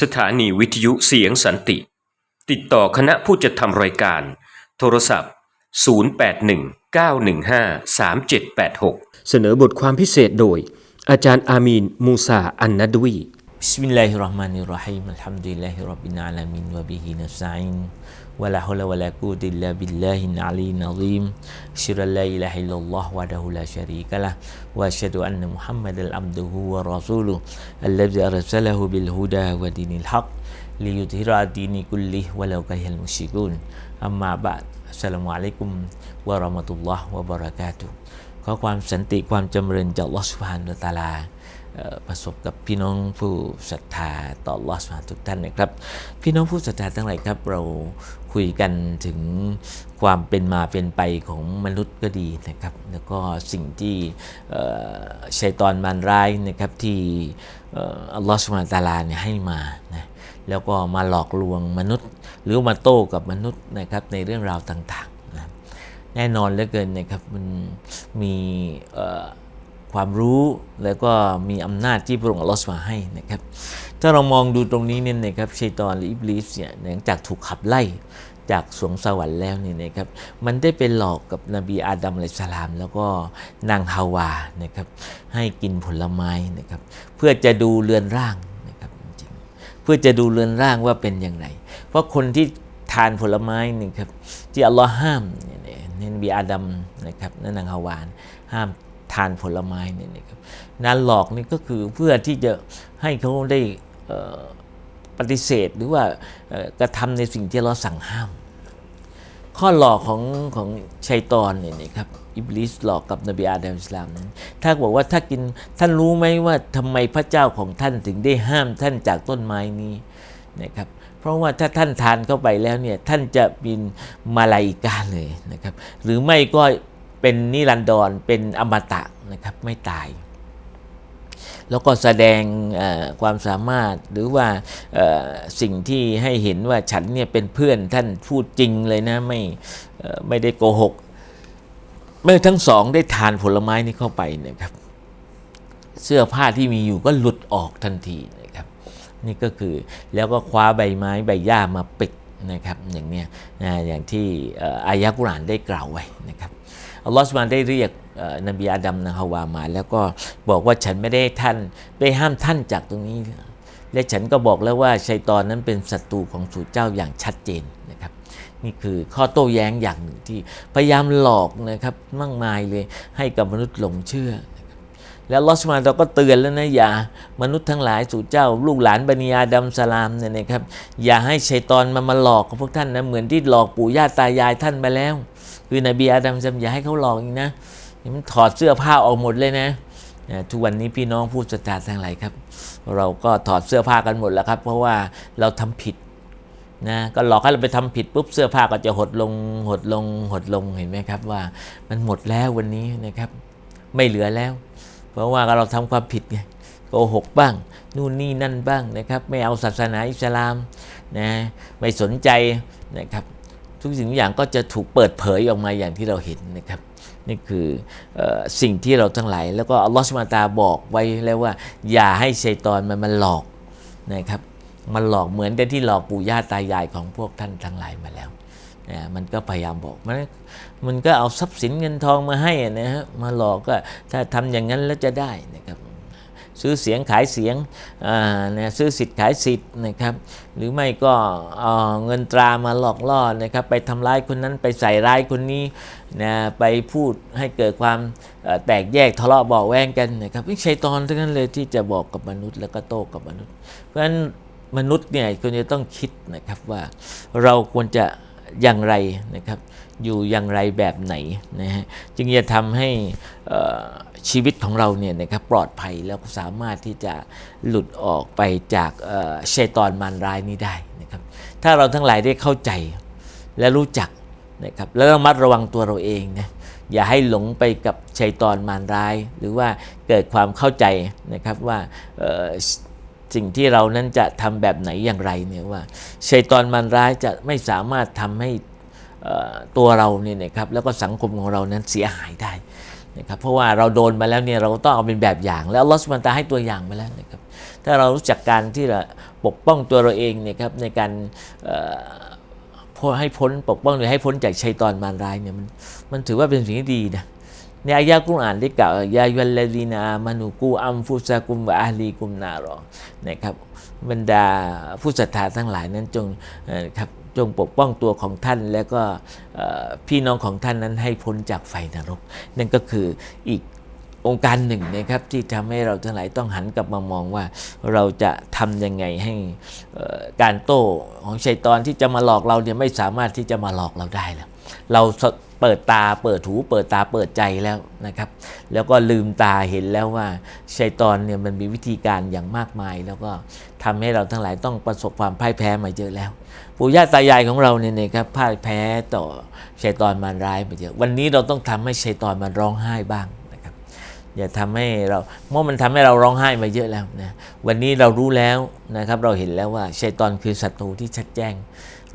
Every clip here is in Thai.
สถานีวิทยุเสียงสันติ ติดต่อคณะผู้จัดทำรายการ โทรศัพท์ 0819153786 เสนอบทความพิเศษโดย อาจารย์อามีน มูซาอันนัดวี Bismillahirrahmanirrahim. Alhamdulillahirabbil alamin wa bihi nasta'in. Wala haula wala quwwata illa billahil aliyyil azim. Syira la ilaha illallah wahdahu la syarikalah wa asyhadu anna Muhammadal abduhu wa rasuluh alladzi arsalahu bil huda wa dinil haq liyudhhira dini kullih walau karihal musyrikun. Amma ba'd. Assalamualaikum warahmatullahi wabarakatuh. ขอความสันติความจำเริญจากอัลลอฮฺสุบฮานะตะอาลา ประสบกับพี่น้องผู้ศรัทธาต่อลอสุบฮาทุกท่านนะครับ พี่น้องผู้ศรัทธาทั้งหลายครับเราคุยกันถึงความเป็นมาเป็นไปของมนุษย์ก็ดีนะครับ แล้วก็สิ่งที่ชัยตอนมารร้ายนะครับที่อัลลอฮฺสุบฮานตาลาเนี่ยให้มานะแล้วก็มาหลอกลวงมนุษย์ หรือมาโต้กับมนุษย์นะครับในเรื่องราวต่างๆนะแน่นอนเหลือเกินนะครับมันมีเความรู้แล้วก็มีอำนาจที่พระองค์อัลลอฮฺมาให้นะครับ ถ้าเรามองดูตรงนี้เนี่ยนะครับชัยตอนหรืออิบลิสเนี่ยหลังจากถูกขับไล่จากสวงสวรรค์แล้วเนี่ยนะครับมันได้เป็นหลอกกับนบีอาดัมอะลัยสลาม แล้วก็นางฮาวานะครับให้กินผลไม้นะครับเพื่อจะดูเรือนร่างนะครับจริงเพื่อจะดูเรือนร่างว่าเป็นอย่างไร เพราะคนที่ทานผลไม้นี่ครับที่อัลลอฮ์ห้ามเนี่ยนบีอาดัมนะครับและนางฮาวานห้าม ทานผลไม้เนี่ยนะครับนั้นหลอกนี่ก็คือเพื่อที่จะให้เขาได้ปฏิเสธหรือว่ากระทำในสิ่งที่เราสั่งห้าม ข้อหลอกของของชัยตอนเนี่ยนะครับอิบลิสหลอกกับนบีอาดัมอิสลามนั้นถ้าบอกว่าถ้ากินท่านรู้ไหมว่าทำไมพระเจ้าของท่านถึงได้ห้ามท่านจากต้นไม้นี้นะครับเพราะว่าถ้าท่านทานเข้าไปแล้วเนี่ยท่านจะเป็นมาลาอิกาเลยนะครับหรือไม่ก็ เป็นนิรันดรเป็นอมตะนะครับไม่ตาย แล้วก็แสดงความสามารถหรือว่าสิ่งที่ให้เห็นว่าฉันเนี่ยเป็นเพื่อนท่านพูดจริงเลยนะไม่ไม่ได้โกหก เมื่อทั้งสองได้ทานผลไม้นี้เข้าไปนะครับ เสื้อผ้าที่มีอยู่ก็หลุดออกทันทีนะครับ นี่ก็คือแล้วก็คว้าใบไม้ใบหญ้ามาปิดนะครับอย่างเนี้ยนะอย่างที่อายะกุรานได้กล่าวไว้นะครับ อัลลอฮฺสุบานได้เรียกนบีอาดัมนะฮาวามา แล้วก็บอกว่าฉันไม่ได้ท่านได้ห้ามท่านจากตรงนี้ และฉันก็บอกแล้วว่าชัยตอนนั้นเป็นศัตรูของสู่เจ้าอย่างชัดเจนนะครับ นี่คือข้อโต้แย้งอย่างหนึ่งที่พยายามหลอกนะครับมากมายเลยให้กับมนุษย์หลงเชื่อแล้วลอสมาเราก็เตือนแล้วนะอย่ามนุษย์ทั้งหลายสู่เจ้า ลูกหลานบันิยาดัมสลามเนี่ยนะครับอย่าให้ชัยตอนมามาหลอกพวกท่านนะเหมือนที่หลอกปู่ย่าตายายท่านไปแล้ว คือนบีอาดัมจำอย่าให้เขาหลอกอีกนะมันถอดเสื้อผ้าออกหมดเลยนะทุกวันนี้พี่น้องผู้ศรัทธาทั้งหลายครับ เราก็ถอดเสื้อผ้ากันหมดแล้วครับ เพราะว่าเราทำผิดนะก็หลอกให้เราไปทำผิดปุ๊บเสื้อผ้าก็จะหดลงหดลงหดลงเห็นไหมครับว่ามันหมดแล้ววันนี้นะครับ ไม่เหลือแล้ว เพราะว่าเราทำความผิดไงโกหกบ้าง นู่นนี่นั่นบ้างนะครับ ไม่เอาศาสนาอิสลามนะไม่สนใจนะครับ ทุกสิ่งทุกอย่างก็จะถูกเปิดเผยออกมาอย่างที่เราเห็นนะครับ นี่คือออสิ่งที่เราทั้งหลายแล้วก็อัลลอฮฺสุบฮาตาบอกไว้แล้วว่า อย่าให้ชัยตอนมันมันหลอกนะครับมันหลอกเหมือนกับที่หลอกปู่ย่าตายายของพวกท่านทั้งหลายมาแล้วนะมันก็พยายามบอกมันมันก็เอาทรัพย์สินเงินทองมาให้อะนะฮะมาหลอกก็ถ้าทำอย่างนั้นแล้วจะได้นะครับ ซื้อเสียงขายเสียงนะซื้อสิทธิ์ขายสิทธิ์นะครับ หรือไม่ก็เงินตรามาหลอกล่อนะครับ ไปทำร้ายคนนั้นไปใส่ร้ายคนนี้นะไปพูดให้เกิดความแตกแยกทะเลาะเบาแวงกันนะครับไม่ใช่ตอนทั้งนั้นเลยที่จะบอกกับมนุษย์แล้วก็โต้กับมนุษย์ เพราะฉะนั้นมนุษย์เนี่ยควรจะต้องคิดนะครับว่าเราควรจะ อย่างไรนะครับ อยู่อย่างไรแบบไหนนะฮะจึงจะทำให้ชีวิตของเราเนี่ยนะครับปลอดภัยแล้วสามารถที่จะหลุดออกไปจากเชัยตอนมารร้ายนี้ได้นะครับ ถ้าเราทั้งหลายได้เข้าใจและรู้จักนะครับแล้วระมัดระวังตัวเราเองนะอย่าให้หลงไปกับชัยตอนมารร้าย หรือว่าเกิดความเข้าใจนะครับว่า สิ่งที่เรานั้นจะทำแบบไหนอย่างไรเนี่ยว่าชัยตอนมันร้ายจะไม่สามารถทำให้ตัวเราเนี่ยนะครับแล้วก็สังคมของเรานั้นเสียหายได้นะครับเพราะว่าเราโดนมาแล้วเนี่ยเราก็ต้องเอาเป็นแบบอย่าง แล้วลอสุบฮานตาให้ตัวอย่างมาแล้วนะครับถ้าเรารู้จักการที่เราปกป้องตัวเราเองเนี่ยครับในการให้พ้นปกป้องหรือให้พ้นจากชัยตอนมารร้ายเนี่ยมันมันถือว่าเป็นสิ่งที่ดีนะ ในอายะกุรอานได้กล่าวยายุลลดีนามานุกูอัมฟุซากุมวะอาลีกุมนารอนะครับบรรดาผู้ศรัทธาทั้งหลายนั้นจงครับจงปกป้องตัวของท่านแล้วก็พี่น้องของท่านนั้นให้พ้นจากไฟนรก นั่นก็คืออีกองค์การหนึ่งนะครับที่ทำให้เราทั้งหลายต้องหันกลับมามองว่าเราจะทำยังไงให้การโต้ของชัยตอนที่จะมาหลอกเราเนี่ยไม่สามารถที่จะมาหลอกเราได้แล้วเรา เปิดตาเปิดหูเปิดตาเปิดใจแล้วนะครับ แล้วก็ลืมตาเห็นแล้วว่าชัยตอนเนี่ยมันมีวิธีการอย่างมากมาย แล้วก็ทำให้เราทั้งหลายต้องประสบความพ่ายแพ้มาเยอะแล้วปู่ย่าตายายของเราเนี่ยนะครับพ่ายแพ้ต่อชัยตอนมารร้ายมาเยอะวันนี้เราต้องทำให้ชัยตอนมันร้องไห้บ้างนะครับอย่าทำให้เราเมื่อมันทำให้เราร้องไห้มาเยอะแล้วนะวันนี้เรารู้แล้วนะครับเราเห็นแล้วว่าชัยตอนคือศัตรูที่ชัดแจ้ง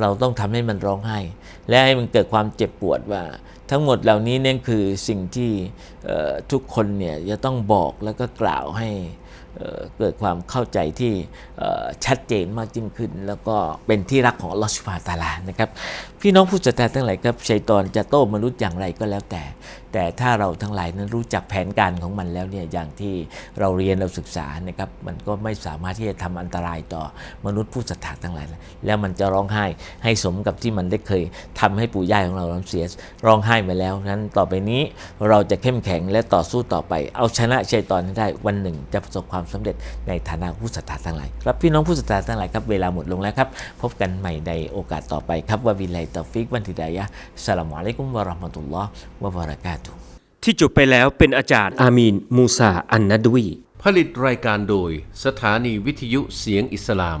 เราต้องทำให้มันร้องไห้ และให้มันเกิดความเจ็บปวดว่า ทั้งหมดเหล่านี้เนี่ยคือสิ่งที่ทุกคนเนี่ยจะต้องบอกแล้วก็กล่าวให้ เกิดความเข้าใจที่ชัดเจนมากยิ่งขึ้น แล้วก็เป็นที่รักของลอสุบฮาตาลานะครับ พี่น้องผู้ศรัทธาทั้งหลายครับชัยตอนจะโต้มนุษย์อย่างไรก็แล้วแต่ แต่ถ้าเราทั้งหลายนั้นรู้จักแผนการของมันแล้วเนี่ยอย่างที่เราเรียนเราศึกษานะครับมันก็ไม่สามารถที่จะทำอันตรายต่อมนุษย์ผู้ศรัทธาทั้งหลาย แล้วมันจะร้องไห้ให้สมกับที่มันได้เคยทำให้ปู่ย่าของเราเราเสียร้องไห้มาแล้วนั้นต่อไปนี้เราจะเข้มแข็งและต่อสู้ต่อไป เอาชนะชัยตอนให้ได้วันหนึ่งจะประสบความสำเร็จในฐานะผู้ศรัทธาทั้งหลายครับพี่น้องผู้ศรัทธาทั้งหลายครับเวลาหมดลงแล้วครับ พบกันใหม่ในโอกาสต่อไปครับวะบิลลาฮิตอฟิกวันติดายะห์อัสสลามุอะลัยกุมวะเราะห์มะตุลลอฮ์วะบะเราะกาตุฮ์ที่จบไปแล้วเป็นอาจารย์อามีน มูซาอันนัดวีผลิตรายการโดย สถานีวิทยุเสียงอิสลาม